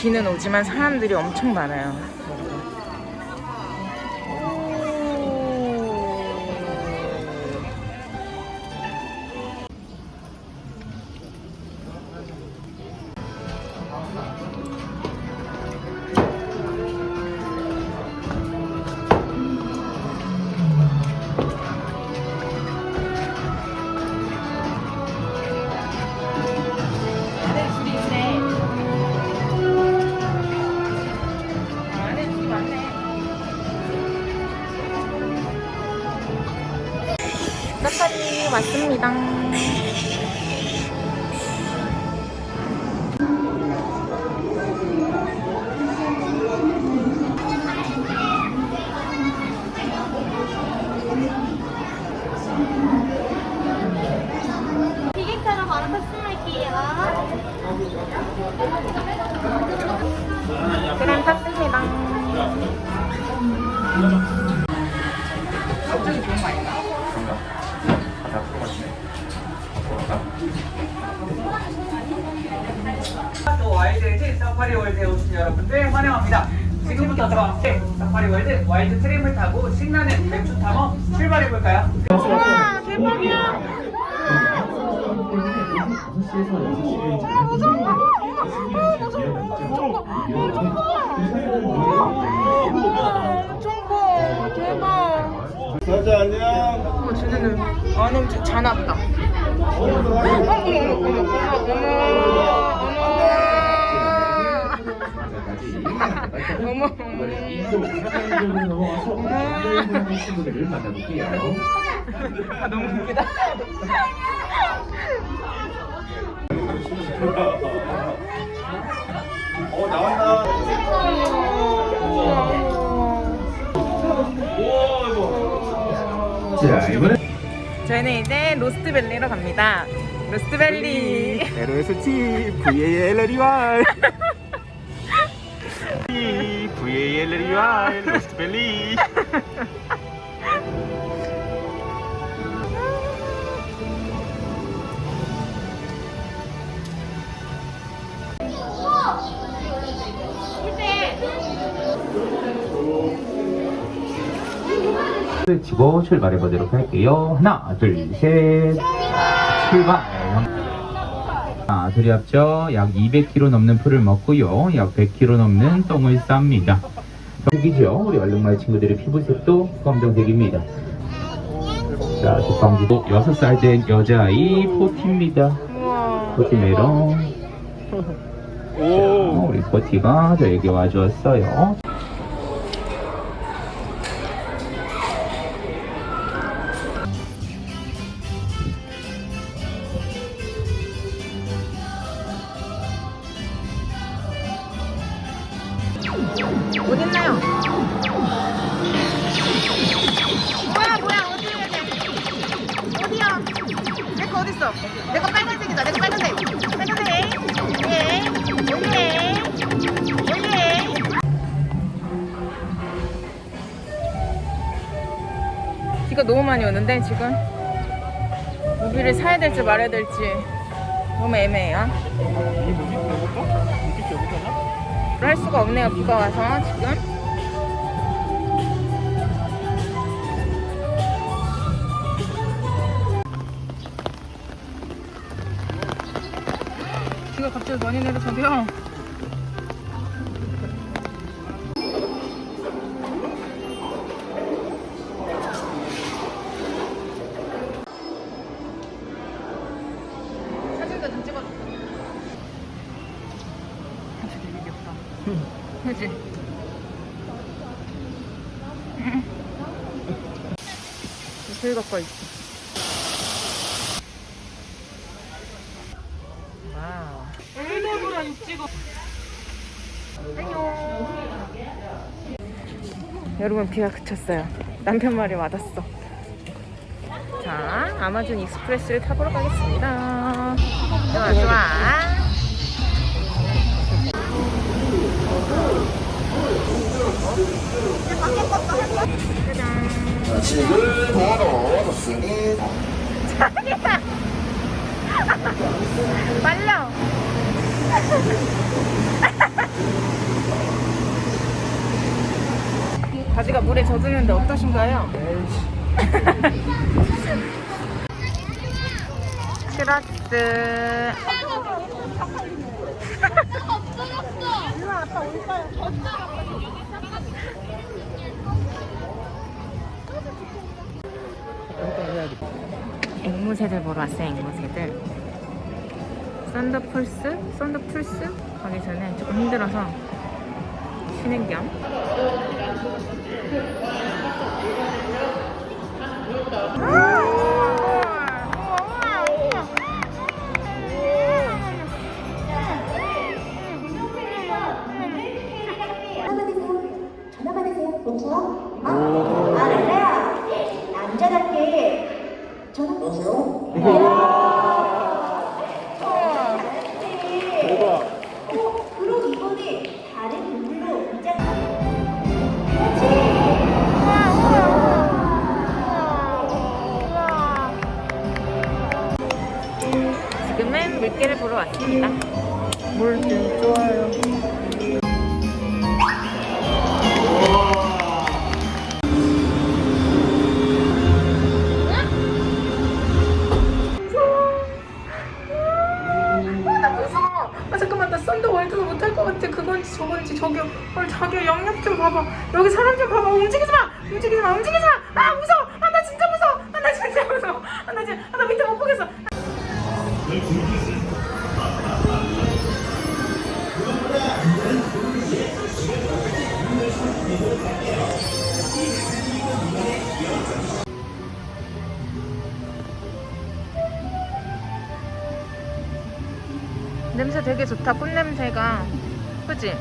비는 오지만 사람들이 엄청 많아요. 환영합니다. 지금부터 저와 사파리 월드 와일드 트림을 타고 신나는 맥주 탐험 출발해볼까요? 와 대박이야. 엄청 커. 대박. 사자 안녕. 어, 쟤네는 안에 잔았다. 어머, 어머, 어머, 어머, 어머, 어머, 어머. 친구들을 만나볼게요. 아, 너무 웃기다. 어? 자 이번에 저희는 이제 로스트밸리로 갑니다. 로스트밸리. LOST VALLEY VALLEY 로스트밸리 치고 출발해 보도록 할게요. 하나, 둘, 셋, 출발. 자, 둘이 합쳐 약 200kg 넘는 풀을 먹고요. 약 100kg 넘는 똥을 쌉니다. 여기죠. 우리 얼룩말 친구들의 피부색도 검정색입니다. 자, 뒷방지도 6살 된 여자아이 포티입니다. 포티 메롱. 자, 우리 포티가 저에게 와주었어요. 내거 어딨어? 내거 빨간색이다. 내거 빨간색 빨간색 예 오예 오예 비가 너무 많이 오는데 지금? 무비를 사야 될지 말아야 될지 너무 애매해요. 할 수가 없네요 비가 와서 지금 비가 갑자기 많이 내려서요 여러분 비가 그쳤어요. 남편 말이 와닿았어. 자, 아마존 익스프레스를 타보러 가겠습니다. 좋아 좋아 집을 보러 왔습니다. 빨려 바지가 물에 젖었는데 어떠신가요? 슈라스 앵무새들 보러 왔어요 앵무새들 썬더풀스? 썬더풀스? 가기 전에 조금 힘들어서 쉬는 겸 전화 받으세요. 그렇죠? 아, 아, 레레야. 남자답게 전화 안녕 그건지 저건지 저기 헐 자기야 양옆 좀 봐봐. 여기 사람 좀 봐봐. 움직이지 마. 움직이지 마. 움직이지 마. 아 무서워. 아 나 진짜 무서워. 아 나 진짜 무서워. 아나 지금 아나 밑에 못 보겠어. 냄새 되게 좋다. 꽃 냄새가. 그지?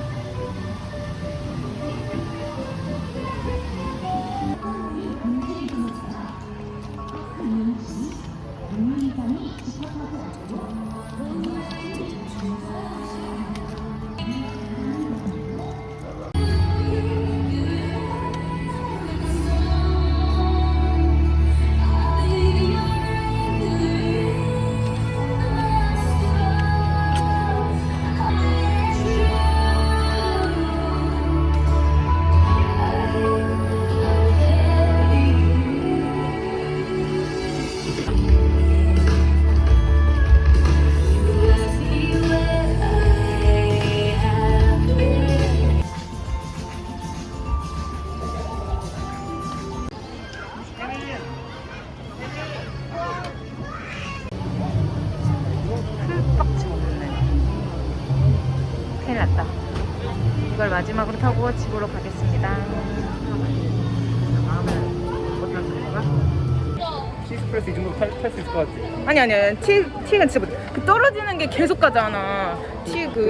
시스프레스 이 정도 탈 수 있을 것 같지? 아니 아니 아니 티 티가 진짜 뭐- 그 떨어지는 게 계속 가잖아. 티 그.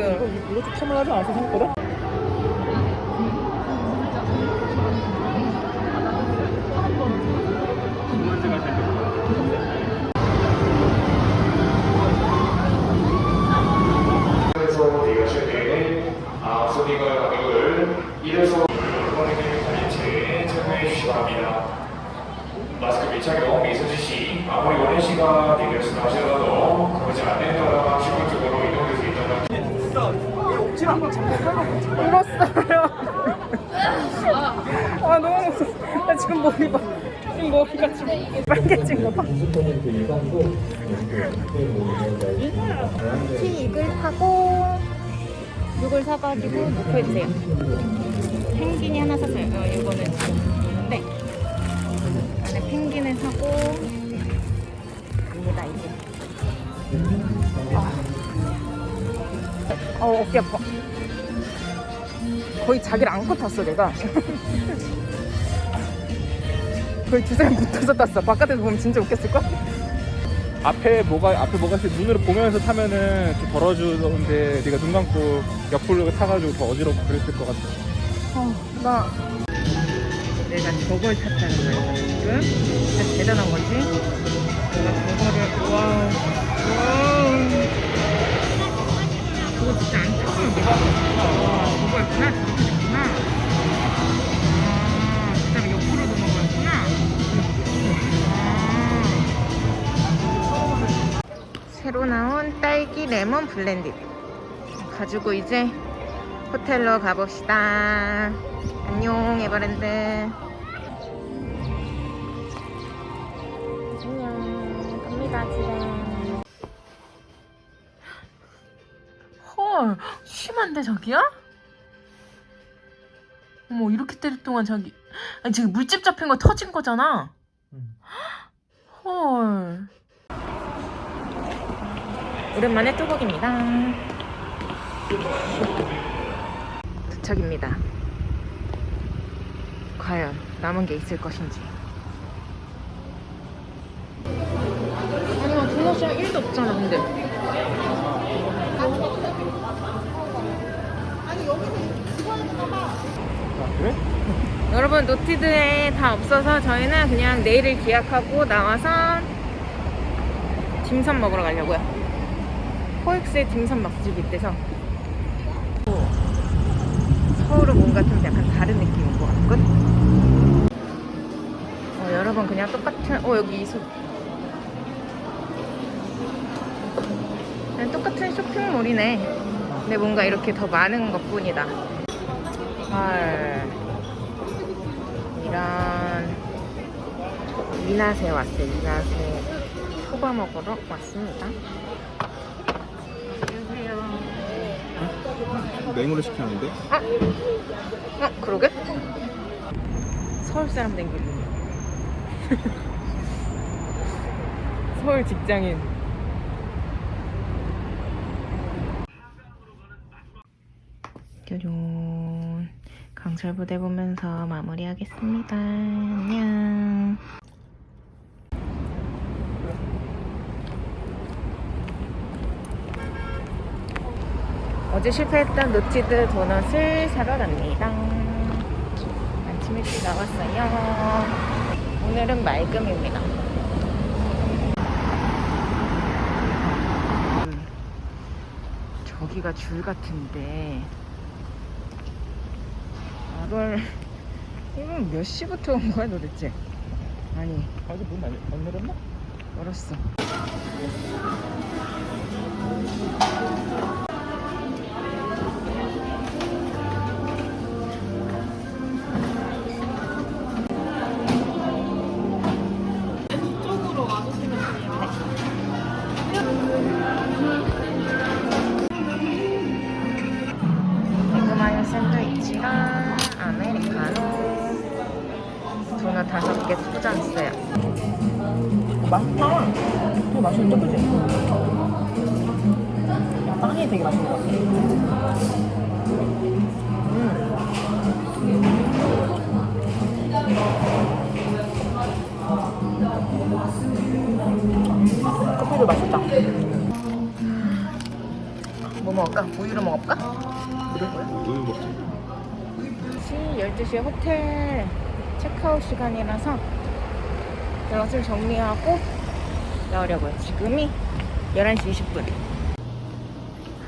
이거 좀 참을하지 않았어 생각보다? 마스크 미착용 미소지 시 아무리 오랜 시간 대기했으나 하시더라도 그러지 않는 따라 주관적으로 이동될 수 있다는 울었어요. 아 너무 무서워. 나 지금 머리 봐. 지금 머리가 지금 빨개진 거 봐. 티 이글 타고 이걸 사가지고 목표해주세요. 펭귄이 하나 샀어요. 어, 이거는 안에 펭귄을 사고 입니다 이제. 아. 어 어깨 아파. 거의 자기를 안고 탔어 내가. 거의 두 사람 붙어서 탔어. 바깥에서 보면 진짜 웃겼을 걸? 앞에 뭐가 앞에 뭐가 있을 때 눈으로 보면서 타면은 좀 덜어주던데 네가 눈 감고 옆으로 타가지고 더 어지럽고 그랬을 것 같아. 어, 나 내가 저걸 탔다는 거야 지금. 진짜 대단한 거지? 내가 저거를 와우. 와우. 그거 진짜 안 탔으면 내가 저거였구나 저렇게 됐구나. 아 그다음에 옆으로 넘어갔구나. 아. 새로 나온 딸기 레몬 블렌디드. 가지고 이제 호텔로 가봅시다. 안녕 에버랜드. 안녕 갑니다 집에. 헐 심한데 저기야? 어머 이렇게 때릴 동안 저기 아니 지금 물집 잡힌 거 터진 거잖아. 헐. 오랜만에 뚜벅입니다. 도착입니다. 과연 남은 게 있을 것인지. 아니야, 도넛이랑 1도 없잖아, 근데. 아 그래? 여러분, 노티드에 다 없어서 저희는 그냥 내일을 기약하고 나와서 딤섬 먹으러 가려고요. 코엑스에 딤섬 맛집이 있대서. 서울은 뭔가 좀 약간 다른 느낌인 것. 어, 여러분 그냥 똑같은 어 여기 이소 그냥 똑같은 쇼핑몰이네. 근데 뭔가 이렇게 더 많은 것 뿐이다. 헐. 이런 미나세 왔어요. 미나세 초밥 먹으러 왔습니다. 안녕하세요. 냉으로 시켰는데? 어, 그러게? 서울 사람 된 기분. 서울 직장인. 짜잔. 강철부대 보면서 마무리하겠습니다. 안녕. 어제 실패했던 노티드 도넛을 사러 갑니다. 아침 일찍 나왔어요. 오늘은 맑음입니다. 저기가 줄 같은데 이걸 이건 몇 시부터 온 거야 도대체? 아니 아직 문 안 안 내렸나? 멀었어. 도넛 다섯 개 투자했어요. 맛있다. 되게 맛있는데, 그지? 빵이 되게 맛있는 것 같아. 음. 커피도 맛있다. 뭐 먹을까? 우유를 먹을까? 우유 먹자 12시에 호텔 체크아웃 시간이라서 옷을 정리하고 나오려고요. 지금이 11시 20분.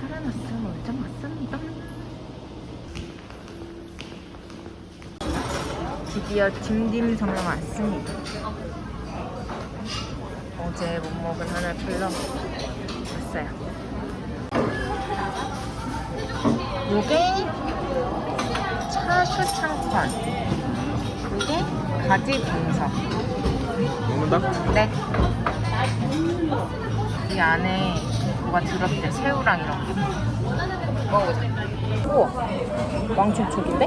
파라나스 월장 왔습니다. 드디어 딤딤섬에 왔습니다. 어제 못 먹은 하나 불러 왔어요. 요게 차슈 창권 그게 가지 분석 먹는다? 네. 이 안에 뭐가 들었대 새우랑 이런 게 먹어보자 우와 왕초초인데?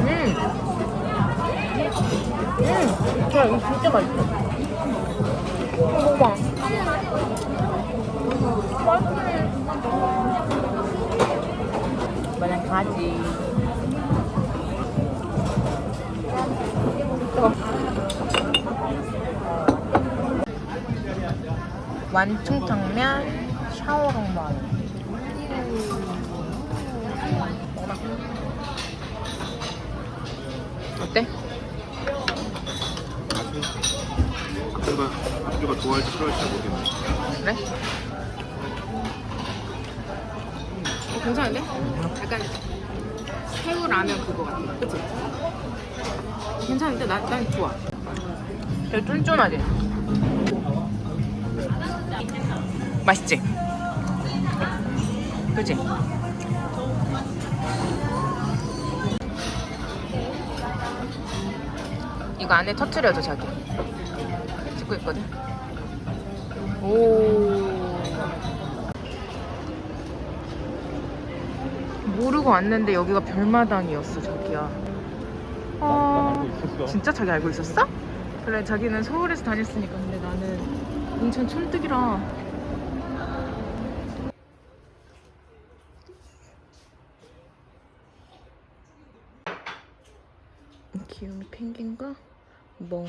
음! 음! 야 이거 진짜 맛있어 이거 먹어봐 맛있네 이번엔 가지 완충탕면 샤오롱만 어때? 아빠가 아빠가 좋아할지 싫어할지 잘 모르겠네 그래? 어, 괜찮은데? 약간 새우 라면 그거 같아 그치? 괜찮은데? 난, 난 좋아 되게 쫀쫀하지? 맛있지? 그지? 이거 안에 터트려줘 자기 찍고 있거든 오 모르고 왔는데 여기가 별마당이었어 자기야 아 있었어. 진짜 자기 알고 있었어? 그래 자기는 서울에서 다녔으니까 근데 나는 인천 촌뜨기라. 귀요미 펭귄과 멍